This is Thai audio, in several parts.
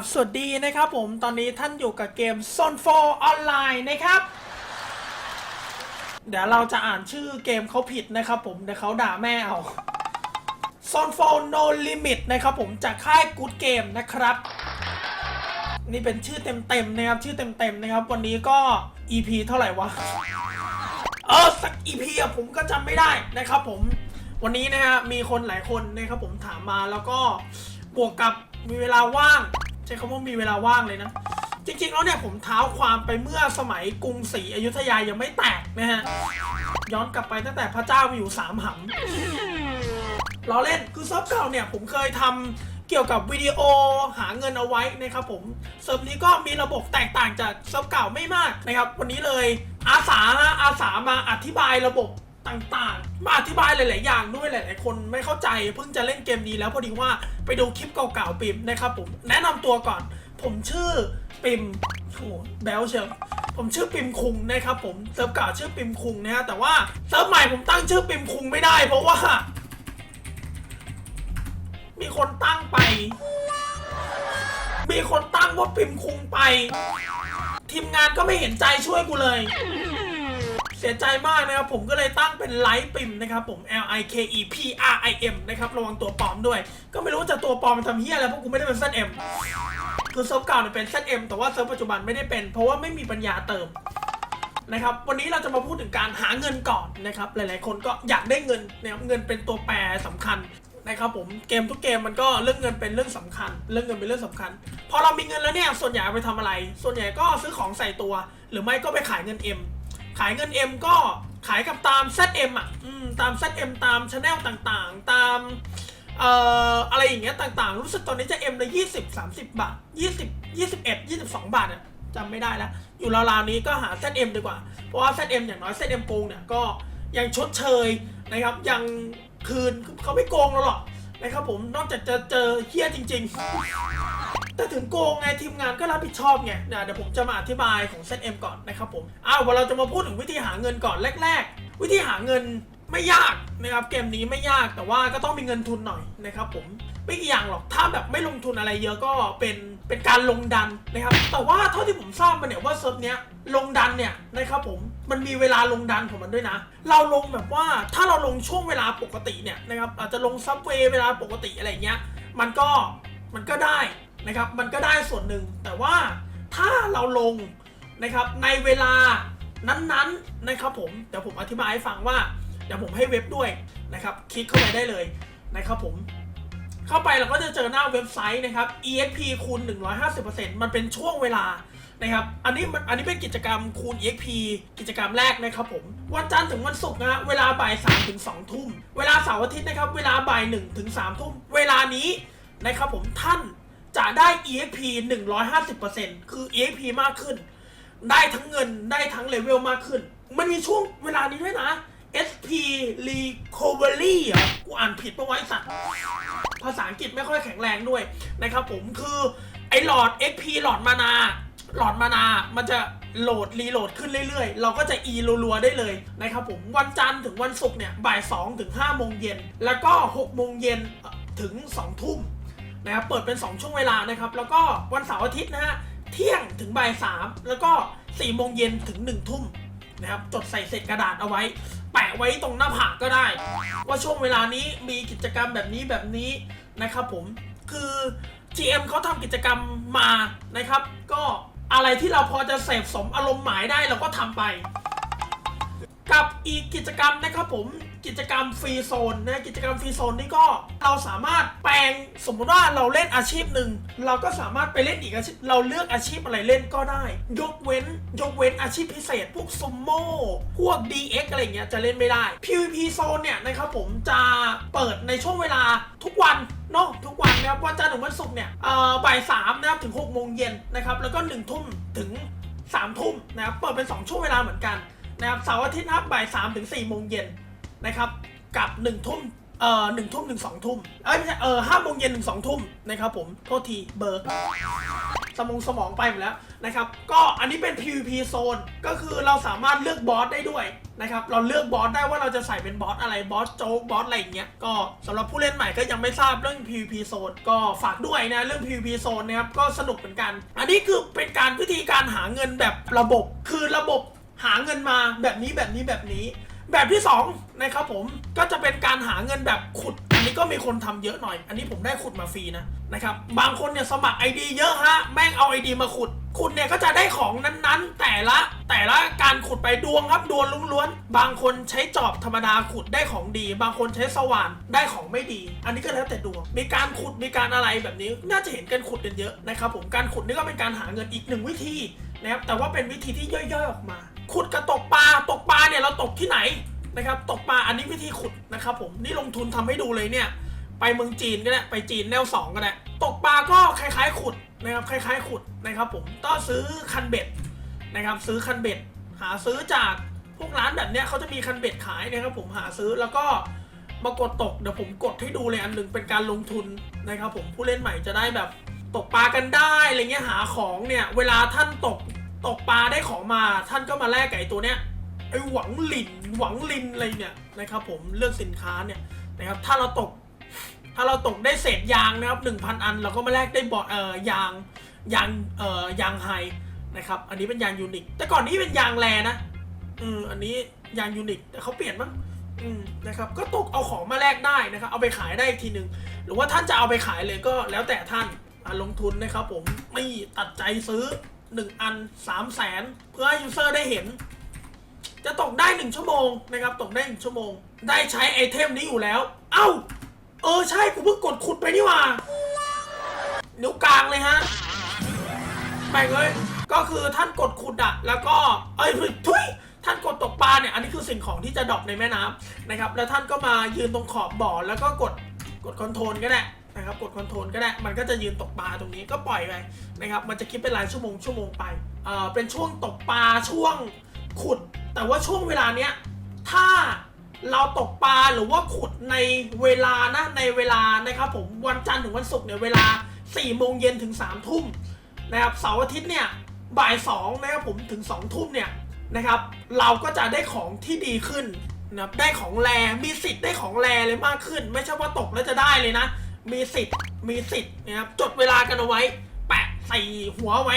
บสวัสดีนะครับผมตอนนี้ท่านอยู่กับเกม Zone 4 Online นะครับ เดี๋ยวเราจะอ่านชื่อเกมเขาผิดนะครับผมเดี๋ยวเขาด่าแม่เอา Zone 4 No Limit นะครับผมจากค่าย Good Game นะครับ นี่เป็นชื่อเต็มๆนะครับชื่อเต็มๆนะครับ วันนี้ก็ EP เท่าไหร่วะ เออสัก EP อะผมก็จำไม่ได้นะครับผมวันนี้นะฮะมีคนหลายคนนะครับผมถามมาแล้วก็บวกกับมีเวลาว่าง ช้คำว่ามีเวลาว่างเลยนะ จริงๆแล้วเนี่ยผมเท้าความไปเมื่อสมัยกรุงศรีอยุธยายังไม่แตกนะฮะ ย้อนกลับไปตั้งแต่พระเจ้ามีอยู่สามหำล้อเล่นคือเซิร์ฟเก่าเนี่ยผมเคยทำเกี่ยวกับวิดีโอหาเงินเอาไว้นะครับผมเซิร์ฟนี้ก็มีระบบแตกต่างจากเซิร์ฟเก่าไม่มากนะครับ วันนี้เลยอาสาฮะอาสามาอธิบายระบบ ต่างๆ มาอธิบายหลาย ๆ อย่างด้วยหลาย ๆ คนไม่เข้าใจเพิ่งจะเล่นเกมนี้แล้วพอดีว่าไปดูคลิปเก่า ๆ ปิมนะครับผมแนะนำตัวก่อน ผมชื่อปิมโอ้แบลเชียวผมชื่อปิมคุงนะครับผมเซิร์ฟเก่าชื่อปิมคุงนะฮะแต่ว่าเซิร์ฟใหม่ผมตั้งชื่อปิมคุงไม่ได้ เพราะว่า มีคนตั้งไป มีคนตั้งว่าปิมคุงไป ทีมงานก็ไม่เห็นใจช่วยกูเลย เสียใจมากนะครับผมก็เลยตั้งเป็นไลฟ์ปิมนะครับผม L I K E P R I M นะครับระวังตัวปลอมด้วย ก็ไม่รู้จะตัวปลอมมันทำเฮียอะไรเพราะกูไม่ได้เป็นเซตเอ็มคือเซิร์ฟเก่าเนี่ยเป็นเซตเอ็มแต่ว่าเซิร์ฟปัจจุบันไม่ได้เป็น เพราะว่าไม่มีปัญญาเติมนะครับวันนี้เราจะมาพูดถึงการหาเงินก่อนนะครับหลายๆ คนก็อยากได้เงินนะครับเงินเป็นตัวแปรสำคัญนะครับผมเกมทุกเกมมันก็เรื่องเงินเป็นเรื่องสำคัญ เรื่องเงินเป็นเรื่องสำคัญ พอเรามีเงินแล้วเนี่ยส่วนใหญ่ไปทำอะไร ส่วนใหญ่ก็ซื้อของใส่ตัว หรือไม่ก็ไปขายเงิน M ขายเงิน M ก็ขายกับตาม ZM อะอืมตาม ZM ตามช anel ต่างๆ ตามเอ่ออะไรอย่างเงี้ยต่างๆ รู้สึกตอนนี้จะ M ละ20 30บาท20 21 22บาทอะจำไม่ได้แล้ว อยู่ราวๆนี้ก็หา ZM ดีกว่า เพราะว่า ZM อย่างน้อย ZM โกงเนี่ยก็ยังชดเชยนะครับ ยังคืนเขาไม่โกงเราหรอกนะครับผมนอกจากจะเจอเฮี้ยจริง ๆ แต่ถึงโกงไงทีมงานก็รับผิดชอบไงเดี๋ยวผมจะมาอธิบายของ ZM ก่อนนะครับผมอ้าววันเราจะมาพูดถึงวิธีหาเงินก่อนแรก ๆ วิธีหาเงินไม่ยากนะครับเกมนี้ไม่ยากแต่ว่าก็ต้องมีเงินทุนหน่อยนะครับผมไม่กี่อย่างหรอกถ้าแบบไม่ลงทุนอะไรเยอะก็เป็นเป็นการลงดันนะครับ แต่ว่าเท่าที่ผมทราบมาเนี่ยว่าเซิร์ฟเนี้ยลงดันเนี่ยนะครับผมมันมีเวลาลงดันของมันด้วยนะ เราลงแบบว่าถ้าเราลงช่วงเวลาปกติเนี่ยนะครับอาจจะลงซับเวย์เวลาปกติอะไรเงี้ยมันก็มันก็ได้ นะครับ มันก็ได้ส่วนหนึ่ง แต่ว่าถ้าเราลงนะครับในเวลานั้นๆนะครับผมเดี๋ยวผมอธิบายให้ฟังว่าเดี๋ยวผมให้เว็บด้วยนะครับ คลิกเข้าไปได้เลยนะครับผมเข้าไปเราก็จะเจอหน้าเว็บไซต์นะครับ exp คูณ 150%มันเป็นช่วงเวลานะครับ อันนี้มันอันนี้เป็นกิจกรรมคูณ exp กิจกรรมแรกนะครับผม วันจันทร์ถึงวันศุกร์นะฮะ เวลาบ่าย3ถึง2ทุ่ม เวลาเสาร์อาทิตย์นะครับ เวลาบ่าย1ถึง3ทุ่ม เวลานี้นะครับผมท่าน จะได้ exp 150%คือ exp มากขึ้น ได้ทั้งเงินได้ทั้งเลเวลมากขึ้น มันมีช่วงเวลานี้ด้วยนะ SP Recovery อะกูอ่านผิดปะวะไอ้สัตว์ ภาษาอังกฤษไม่ค่อยแข็งแรงด้วยนะครับผมคือไอ้หลอด XP หลอดมานา หลอดมานา มันจะโหลดรีโหลดขึ้นเรื่อยๆ เราก็จะ E รัวๆได้เลยนะครับผมวันจันทร์ถึงวันศุกร์เนี่ยบ่าย2ถึง5โมงเย็น แล้วก็6โมงเย็นถึง2ทุ่ม นะครับเปิดเป็น 2 ช่วงเวลานะครับ แล้วก็วันเสาร์อาทิตย์นะฮะเที่ยงถึงบ่าย3แล้วก็4โมงเย็นถึง1ทุ่มนะครับจดใส่เศษกระดาษเอาไว้ แปะไว้ตรงหน้าผากก็ได้ ว่าช่วงเวลานี้มีกิจกรรมแบบนี้แบบนี้นะครับผมคือ GM เขาทำกิจกรรมมานะครับ ก็อะไรที่เราพอจะเสพสมอารมณ์หมายได้เราก็ทำไป กับอีกกิจกรรมนะครับผมกิจกรรมฟรีโซนนะกิจกรรมฟรีโซนนี่ก็เราสามารถแปลงสมมุติว่าเราเล่นอาชีพหนึ่งเราก็สามารถไปเล่นอีกอาชีพเราเลือกอาชีพอะไรเล่นก็ได้ ยกเว้นยกเว้นอาชีพพิเศษ พวกซุมโม่พวก DX อะไรเงี้ยจะเล่นไม่ได้ PVP โซนเนี่ยนะครับผมจะเปิดในช่วงเวลาทุกวันเนาะทุกวันนะครับวันจันทร์ถึงวันศุกร์เนี่ยเอ่อบ่ายสามนะครับถึง6โมงเย็นนะครับแล้วก็1ทุ่มถึง3ทุ่มนะครับเปิดเป็น2ช่วงเวลาเหมือนกัน นะครับเสาร์อาทิตย์นะครับบ่ายสามถึงสี่โมงเย็นนะครับ กับหนึ่งทุ่มเอ่อหนึ่งทุ่มถึงสองทุ่มเอ้ยไม่ใช่เออห้าโมงเย็นถึงสองทุ่มนะครับผมโทษทีเบอร์สมองสมองไปหมดแล้วนะครับ ก็อันนี้เป็น PVP โซนก็คือเราสามารถเลือกบอสได้ด้วยนะครับ เราเลือกบอสได้ว่าเราจะใส่เป็นบอสอะไรบอสโจ๊กบอสอะไรอย่างเงี้ยก็สำหรับผู้เล่นใหม่ก็ยังไม่ทราบเรื่อง PVP โซนก็ฝากด้วยนะเรื่อง PVP โซนนะครับก็สนุกเหมือนกัน อันนี้คือเป็นการวิธีการหาเงินแบบระบบคือระบบ หาเงินมาแบบนี้แบบนี้แบบนี้ แบบที่2นะครับผมก็จะเป็นการหาเงินแบบขุด อันนี้ก็มีคนทำเยอะหน่อย อันนี้ผมได้ขุดมาฟรีนะนะครับบางคนเนี่ยสมัคร ID เยอะฮะแม่งเอา ID มาขุดขุดเนี่ยก็จะได้ของนั้นๆ แต่ละแต่ละการขุดไปดวงครับดวงล้วนๆ บางคนใช้จอบธรรมดาขุดได้ของดี บางคนใช้สว่านได้ของไม่ดี อันนี้ก็แล้วแต่ดวง มีการขุดมีการอะไรแบบนี้ น่าจะเห็นกันขุดกันเยอะนะครับผมการขุดนี่ก็เป็นการหาเงินอีกหนึ่งวิธีนะครับแต่ว่าเป็นวิธีที่ย่อยๆออกมา ขุดกับตกปลาตกปลาเนี่ยเราตกที่ไหนนะครับ ตกปลาอันนี้วิธีขุดนะครับ ผมนี่ลงทุนทำให้ดูเลยเนี่ย ไปเมืองจีนก็ได้ไปจีนแนวสองก็ได้ตกปลาก็คล้ายๆ ขุดนะครับคล้าย ๆ ขุดนะครับ ผมต้องซื้อคันเบ็ดนะครับ ซื้อคันเบ็ดหาซื้อจากพวกร้านแบบเนี้ยเขาจะมีคันเบ็ดขายนะครับ ผมหาซื้อแล้วก็มากดตกเดี๋ยวผมกดให้ดูเลยอันหนึ่งเป็นการลงทุนนะครับ ผมผู้เล่นใหม่จะได้แบบตกปลากันได้อะไรเงี้ยหาของเนี่ยเวลาท่านตก ตกปลาได้ของมาท่านก็มาแลกกับไอ้ตัวเนี้ยไอ้หวังลินหวังลินอะไรเนี่ยนะครับผมเลือกสินค้าเนี่ยนะครับถ้าเราตกถ้าเราตกได้เศษยางนะครับ1,000 อัน เราก็มาแลกได้บอดเอ่อยางยางเอ่อยางไฮนะครับอันนี้เป็นยางยูนิคแต่ก่อนนี้เป็นยางแรนะอืมอันนี้ยางยูนิคแต่เขาเปลี่ยนมั้งอืมนะครับก็ตกเอาของมาแลกได้นะครับเอาไปขายได้อีกทีหนึ่งหรือว่าท่านจะเอาไปขายเลยก็แล้วแต่ท่านลงทุนนะครับผมไม่ตัดใจซื้อ 1อัน3 0 0แสนเพื่อให้ยูเซอร์ได้เห็น จะตกได้หนึ่งชั่วโมงนะครับตกได้หนึ่งชั่วโมง ได้ใช้ไอเทมนี้อยู่แล้ว เอ้า เออใช่กูเพิ่งกดขุดไปนี่ว่านิ้วกลางเลยฮะแบ่งเลยก็คือท่านกดขุดอะแล้วก็เอ้ยทุยท่านกดตกปลาเนี่ยอันนี้คือสิ่งของที่จะดรอปในแม่น้ำนะครับ แล้วท่านก็มายืนตรงขอบบ่อแล้วก็กดกดคอนโทรลก็ได้ นะครับกดคอนโทรลก็ได้มันก็จะยืนตกปลาตรงนี้ก็ปล่อยไปนะครับมันจะคิดเป็นรายชั่วโมงชั่วโมงไปเอ่อเป็นช่วงตกปลาช่วงขุด แต่ว่าช่วงเวลาเนี้ยถ้าเราตกปลาหรือว่าขุดในเวลานะในเวลานะครับผมวันจันทร์ถึงวันศุกร์เนี่ยเวลา4โมงเย็นถึง3ทุ่มนะครับเสาร์อาทิตย์เนี่ยบ่าย2นะครับผมถึง2ทุ่มเนี่ยนะครับเราก็จะได้ของที่ดีขึ้นนะได้ของแรมีสิทธิ์ได้ของแรเลยมากขึ้น ไม่ใช่ว่าตกแล้วจะได้เลยนะ มีสิทธิ์มีสิทธิ์นะครับจดเวลากันเอาไว้ แปะใส่หัวไว้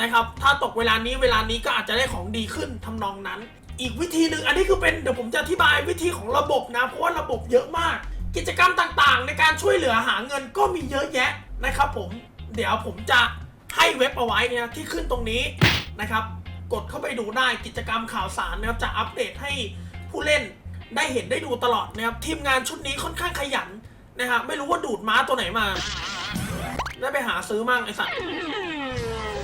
นะครับ ถ้าตกเวลานี้เวลานี้ก็อาจจะได้ของดีขึ้นทำนองนั้น อีกวิธีหนึ่งอันนี้คือเป็นเดี๋ยวผมจะอธิบายวิธีของระบบนะ เพราะว่าระบบเยอะมาก กิจกรรมต่างๆ ในการช่วยเหลือหาเงินก็มีเยอะแยะนะครับ ผมเดี๋ยวผมจะให้เว็บเอาไว้เนี่ยที่ขึ้นตรงนี้นะครับ กดเข้าไปดูได้กิจกรรมข่าวสารนะครับจะอัปเดตให้ผู้เล่นได้เห็นได้ดูตลอดนะครับทีมงานชุดนี้ค่อนข้างขยัน นะครับไม่รู้ว่าดูดม้าตัวไหนมาได้ไปหาซื้อมั่งไอสัตว์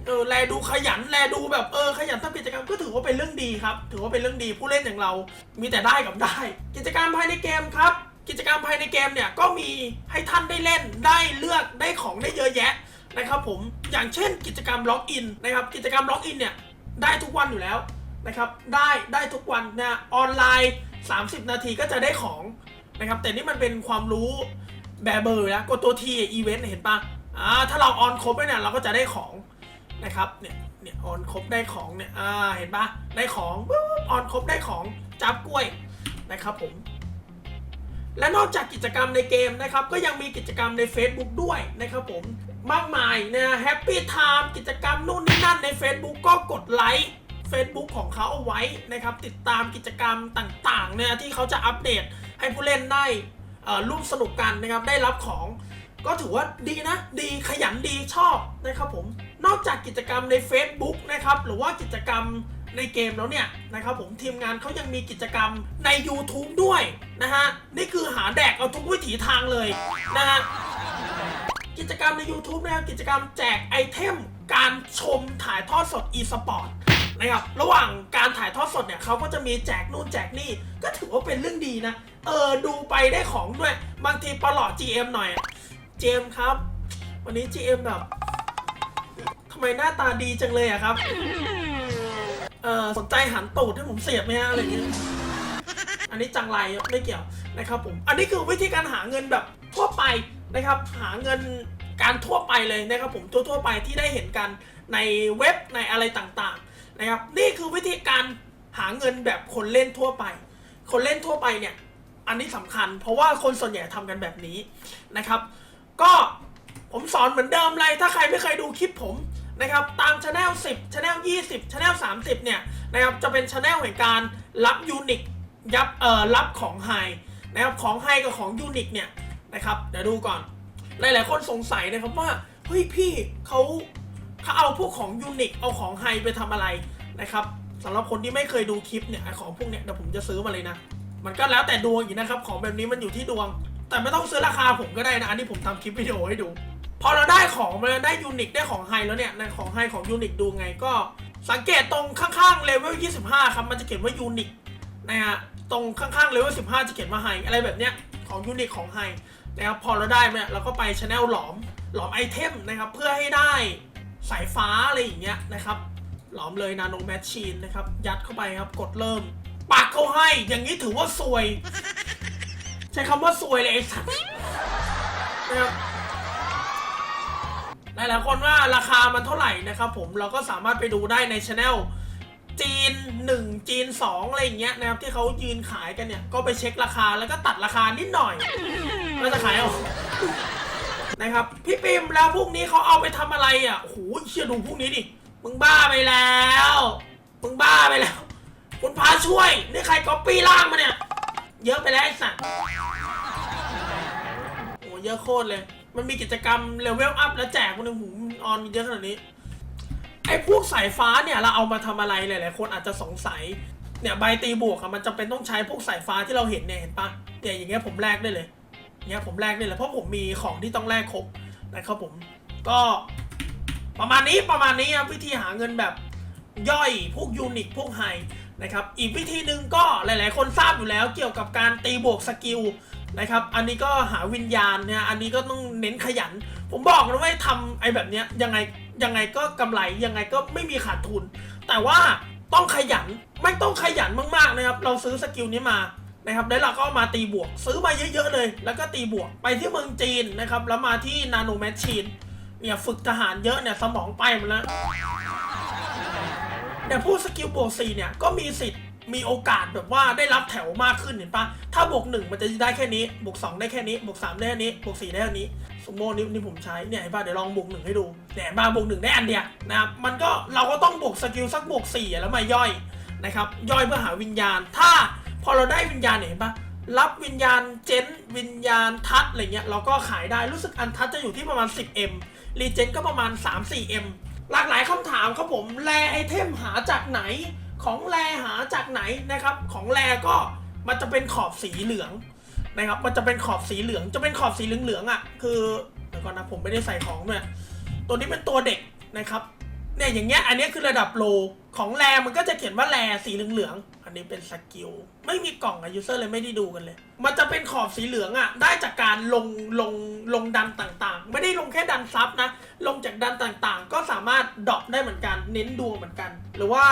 เออแลดูขยันแลดูแบบเออขยันทำกิจกรรมก็ถือว่าเป็นเรื่องดีครับ ถือว่าเป็นเรื่องดีผู้เล่นอย่างเรา มีแต่ได้กับได้ กิจกรรมภายในเกมครับ กิจกรรมภายในเกมเนี่ยก็มีให้ท่านได้เล่นได้เลือกได้ของได้เยอะแยะนะครับผมอย่างเช่นกิจกรรมล็อกอินนะครับกิจกรรมล็อกอินเนี่ยได้ทุกวันอยู่แล้วนะครับได้ได้ทุกวันนะออนไลน์ 30 นาทีก็จะได้ของนะครับแต่นี่มันเป็นความรู้ แบเบอร์นะกดตัวทีอีเวนต์เห็นปะอ่าถ้าเราออนครบเนี่ยเราก็จะได้ของนะครับเนี่ยเนี่ยออนครบได้ของเนี่ยอ่าเห็นปะได้ของปุ๊บออนครบได้ของจับกล้วยนะครับผมและนอกจากกิจกรรมในเกมนะครับ ก็ยังมีกิจกรรมใน Facebook ด้วยนะครับผมมากมายนะแฮปปี้ไทม์กิจกรรมนู่นนี่นั่นใน Facebook ก็กดไลค์ Facebook ของเขาเอาไว้นะครับ ติดตามกิจกรรมต่างๆเนี่ยที่เขาจะอัปเดตให้ผู้เล่นได้ ร่วมสนุกกันนะครับได้รับของก็ถือว่าดีนะ ดีขยันดีชอบนะครับผมนอกจากกิจกรรมใน Facebook นะครับหรือว่ากิจกรรมในเกมแล้วเนี่ยนะครับผมทีมงานเขายังมีกิจกรรมใน YouTube ด้วยนะฮะนี่คือหาแดกเอาทุกวิถีทางเลยนะฮะกิจกรรมใน YouTube นะครับกิจกรรมแจกไอเทมการชมถ่ายทอดสด e-sport นะครับระหว่างการถ่ายทอดสดเนี่ยเขาก็จะมีแจกนู่นแจกนี่ก็ถือว่าเป็นเรื่องดีนะเออดูไปได้ของด้วยบางทีประหลอด GM หน่อยอะเจมครับ วันนี้ GM แบบทำไมหน้าตาดีจังเลยอะครับเออสนใจหันตูดให้ผมเสียบไหมฮะอะไรอย่างเงี้ยอันนี้จังไรไม่เกี่ยวนะครับผม อันนี้คือวิธีการหาเงินแบบทั่วไปนะครับ หาเงิน การทั่วไปเลยนะครับผมทั่วๆไปที่ได้เห็นกันในเว็บในอะไรต่างๆนะครับนี่คือวิธีการหาเงินแบบคนเล่นทั่วไป คนเล่นทั่วไปเนี่ยอันนี้สำคัญ เพราะว่าคนส่วนใหญ่ทำกันแบบนี้นะครับ ก็ผมสอนเหมือนเดิมเลยถ้าใครไม่เคยดูคลิปผมนะครับตามช anel 10ช anel 20ช anel 30 เนี่ยนะครับจะเป็นช anel แห่งการรับยูนิคยับเอ่อรับของไฮนะครับของไฮกับของยูนิคเนี่ยนะครับเดี๋ยวดูก่อน หลายๆคนสงสัยนะครับว่าเฮ้ยพี่เขาเขาเอาพวกของยูนิคเอาของไฮไปทำอะไรนะครับสำหรับคนที่ไม่เคยดูคลิปเนี่ยของพวกเนี้ยเดี๋ยวผมจะซื้อมาเลยนะ มันก็แล้วแต่ดวงอีกนะครับ ของแบบนี้มันอยู่ที่ดวง แต่ไม่ต้องซื้อราคาผมก็ได้นะ อันนี้ผมทำคลิปวิดีโอให้ดู พอเราได้ของมาได้ยูนิคได้ของไฮแล้วเนี่ยในของไฮของยูนิคดูไงก็ สังเกตตรงข้างๆเลเวล25 ครับ มันจะเขียนว่ายูนิคนะฮะตรงข้างๆเลเวล15 จะเขียนว่าไฮอะไรแบบเนี้ยของยูนิคของไฮ นะครับพอเราได้เนี่ยเราก็ไปช anel หลอมหลอมไอเทมนะครับเพื่อให้ได้สายฟ้าอะไรอย่างเงี้ยนะครับหลอมเลยนาโนแมชชีนนะครับยัดเข้าไปครับกดเริ่มปักเขาให้อย่างนี้ถือว่าซวย ใช้คำว่าซวยเลยไอ้สัสนะครับหลายๆคนว่าราคามันเท่าไหร่นะครับผมเราก็สามารถไปดูได้ในช anel จีน 1 จีน 2 อะไรอย่างเงี้ยนะครับที่เขายืนขายกันเนี่ย ก็ไปเช็คราคาแล้วก็ตัดราคานิดหน่อย ก็จะขายออนะครับ พี่ปิมแล้วพวกนี้เขาเอาไปทำอะไรอะโอ้โหเชี่ยดูพวกนี้ดิ มึงบ้าไปแล้ว มึงบ้าไปแล้ว คุณพาช่วย นี่ใครก๊อปปี้ล่างมาเนี่ย เยอะไปแล้วไอ้สัตว์โอ้เยอะโคตรเลย มันมีกิจกรรมเลเวลอัพแล้วแจกมันหูมันออนเยอะขนาดนี้ ไอ้พวกสายฟ้าเนี่ยเราเอามาทำอะไรหลายๆคนอาจจะสงสัย เนี่ยใบตีบวกอะมันจำเป็นต้องใช้พวกสายฟ้าที่เราเห็นเนี่ยเห็นปะเนี่ยอย่างเงี้ยผมแลกได้เลย เนี่ยผมแลกได้เลยเพราะผมมีของที่ต้องแลกครบนะครับผมก็ประมาณนี้ประมาณนี้ครับวิธีหาเงินแบบย่อยพวกยูนิคพวกไฮนะครับอีกวิธีหนึ่งก็หลายๆ คนทราบอยู่แล้วเกี่ยวกับการตีบวกสกิลนะครับอันนี้ก็หาวิญญาณเนี่ยอันนี้ก็ต้องเน้นขยัน ผมบอกนะว่าทำไอ้แบบเนี้ยยังไงยังไงก็กำไรยังไงก็ไม่มีขาดทุน แต่ว่าต้องขยันไม่ต้องขยันมากๆนะครับเราซื้อสกิลนี้มา นะครับแล้วเราก็มาตีบวก ซื้อมาเยอะๆเลย แล้วก็ตีบวกไปที่เมืองจีนนะครับแล้วมาที่นาโนแมชชีนเนี่ยฝึกทหารเยอะเนี่ยสมองไปหมดแล้วเนี่ยผู้สกิลบวก4เนี่ยก็มีสิทธิ์มีโอกาสแบบว่าได้รับแถวมากขึ้นเห็นปะถ้าบวก1มันจะได้แค่นี้ บวก2ได้แค่นี้ บวก3ได้แค่นี้ บวก4ได้แค่นี้ สมมนี่นี่ผมใช้เนี่ยเห็นปะเดี๋ยวลองบวกหนึ่งให้ดูเนี่ยเห็นปะบวกหนึ่งได้อันเดียวนะครับ มันก็เราก็ต้องบวกสกิลสักบวก4แล้วมาย่อยนะครับ ย่อยเพื่อหาวิญญาณ ถ้า พอเราได้วิญญาณเห็นปะรับวิญญาณเจนวิญญาณทัดอะไรเงี้ยเราก็ขายได้รู้สึกอันทัดจะอยู่ที่ประมาณ 10m รีเจนก็ประมาณ 3-4m หลากหลายคำถามครับผมแรไอเทมหาจากไหน ของแรหาจากไหนนะครับ ของแรก็มันจะเป็นขอบสีเหลืองนะครับ มันจะเป็นขอบสีเหลือง จะเป็นขอบสีเหลืองๆอะ คือเดี๋ยวก่อนนะผมไม่ได้ใส่ของด้วยตัวนี้เป็นตัวเด็กนะครับ เนี่ยอย่างเงี้ยอันนี้คือระดับโลของแรมันก็จะเขียนว่าแรสีเหลืองๆอันนี้เป็นสกิลไม่มีกล่องอะยูเซอร์เลยไม่ได้ดูกันเลย มันจะเป็นขอบสีเหลืองอะได้จากการลงลงลงดันต่างๆ ไม่ได้ลงแค่ดันซับนะ ลงจากดันต่างๆ ก็สามารถดรอปได้เหมือนกัน เน้นดวงเหมือนกัน หรือว่า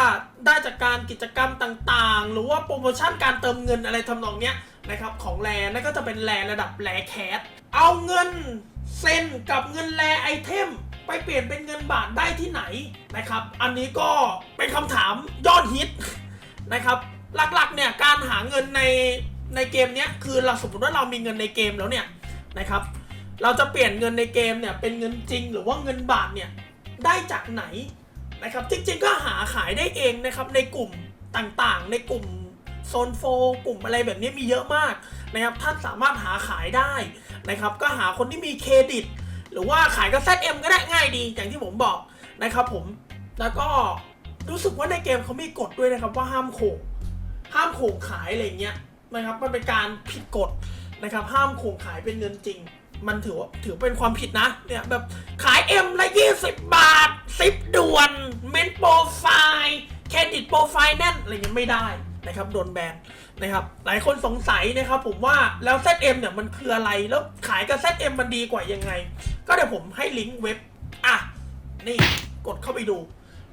ได้จากการกิจกรรมต่างๆ หรือว่าโปรโมชั่นการเติมเงินอะไรทำนองเนี้ยนะครับของแรนั่นก็จะเป็นแรระดับแรแคสเอาเงินเซนกับเงินแรไอเทม ไปเปลี่ยนเป็นเงินบาทได้ที่ไหนนะครับ อันนี้ก็เป็นคำถามยอดฮิตนะครับหลักๆเนี่ยการหาเงินในในเกมเนี้ยคือเราสมมติว่าเรามีเงินในเกมแล้วเนี่ยนะครับ เราจะเปลี่ยนเงินในเกมเนี่ยเป็นเงินจริงหรือว่าเงินบาทเนี่ยได้จากไหนนะครับ จริงๆก็หาขายได้เองนะครับในกลุ่มต่างๆ ในกลุ่มโซนโฟกลุ่มอะไรแบบนี้มีเยอะมากนะครับท่านสามารถหาขายได้นะครับ ก็หาคนที่มีเครดิต รือว่าขายกับ ZM ก็ได้ง่ายดีอย่างที่ผมบอกนะครับผมแล้วก็รู้สึกว่าในเกมเขามีกฎด้วยนะครับว่าห้ามโขงห้ามโขงขายอะไรเงี้ยนะครับมันเป็นการผิดกฎนะครับ ห้ามโขงขายเป็นเงินจริง มันถือว่าถือเป็นความผิดนะเนี่ยแบบขาย M ละ 20 บาท10ด่วนเมนโปรไฟล์เครดิตโปรไฟล์แน่นอะไรเงี้ยไม่ได้นะครับโดนแบนนะครับหลายคนสงสัยนะครับผมว่าแล้ว ZM เนี่ยมันคืออะไรแล้วขายกับ ZM มันดีกว่ายังไง ก็เดี๋ยวผมให้ลิงก์เว็บ อะ นี่กดเข้าไปดู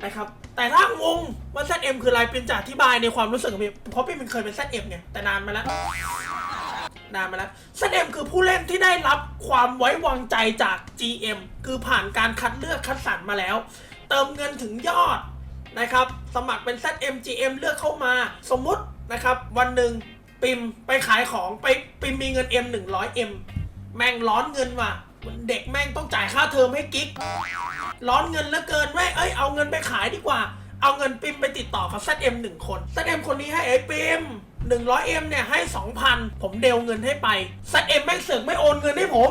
นะครับ แต่ถ้างงว่า ZM คืออะไรเป็นจะอธิบายในความรู้สึกของพี่เพราะพี่มันเคยเป็น ZM ไงแต่นานมาแล้ว นานมาแล้ว ZM คือผู้เล่นที่ได้รับความไว้วางใจจาก GM คือผ่านการคัดเลือกคัดสรรมาแล้ว เติมเงินถึงยอดนะครับ สมัครเป็น ZM GM เลือกเข้ามา สมมุตินะครับ วันหนึ่งปิมไปขายของไปปิมมีเงิน M 100 M แม่งร้อนเงินว่ะ เด็กแม่งต้องจ่ายค่าเทอมให้กิ๊ก ร้อนเงินเหลือเกินแม่เอ้ยเอาเงินไปขายดีกว่า เอาเงินปิมไปติดต่อกับ ZM หนึ่งคน ZM คนนี้ให้ไอ้ปิม 100M เอ็มเนี่ยให้2,000ผมเดวเงินให้ไป ZM แม่งเสือกไม่โอนเงินให้ผม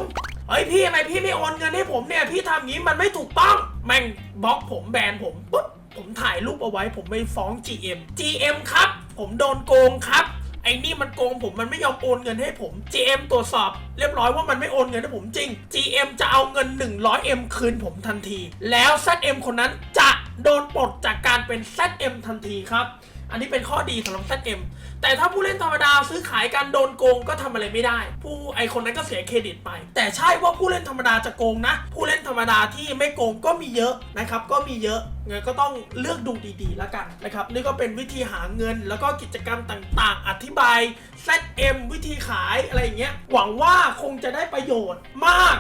เฮ้ยพี่ทำไมพี่ไม่โอนเงินให้ผมเนี่ยพี่ทำอย่างนี้มันไม่ถูกต้องแม่งบล็อกผมแบนผมปุ๊บผมถ่ายรูปเอาไว้ผมไปฟ้อง GM GM ครับ ผมโดนโกงครับ ไอ้นี่มันโกงผมมันไม่ยอมโอนเงินให้ผม GM ตรวจสอบ เรียบร้อยว่ามันไม่โอนเงินให้ผมจริง GM จะเอาเงิน 100M คืนผมทันที แล้ว ZM คนนั้นจะโดนปลดจากการเป็น ZM ทันทีครับ อันนี้เป็นข้อดีสำหรับ ZM แต่ถ้าผู้เล่นธรรมดาซื้อขายกันโดนโกงก็ทำอะไรไม่ได้ ผู้ไอคนนั้นก็เสียเครดิตไป แต่ใช่ว่าผู้เล่นธรรมดาจะโกงนะ ผู้เล่นธรรมดาที่ไม่โกงก็มีเยอะนะครับ ก็มีเยอะเงั้นก็ต้องเลือกดูดีๆแล้วกันนะครับนี่ก็เป็นวิธีหาเงินแล้วก็กิจกรรมต่างๆ อธิบาย ZM วิธีขายอะไรอย่างเงี้ยหวังว่าคงจะได้ประโยชน์มาก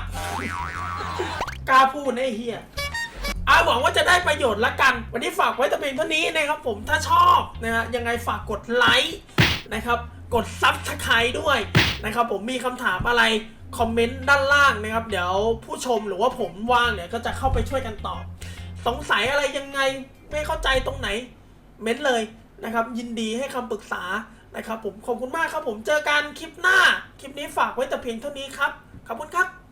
กล้าพูดนะไอ้เฮีย หวังว่าจะได้ประโยชน์ละกัน วันนี้ฝากไว้แต่เพียงเท่านี้นะครับผมถ้าชอบนะฮะยังไงฝากกดไลค์นะครับ กดซับสไครต์ด้วยนะครับผมมีคำถามอะไรคอมเมนต์ด้านล่างนะครับ เดี๋ยวผู้ชมหรือว่าผมว่างเนี่ยก็จะเข้าไปช่วยกันตอบ สงสัยอะไรยังไงไม่เข้าใจตรงไหน เม้นเลยนะครับ ยินดีให้คำปรึกษานะครับผมขอบคุณมากครับผมเจอกันคลิปหน้า คลิปนี้ฝากไว้แต่เพียงเท่านี้ครับ ขอบคุณครับ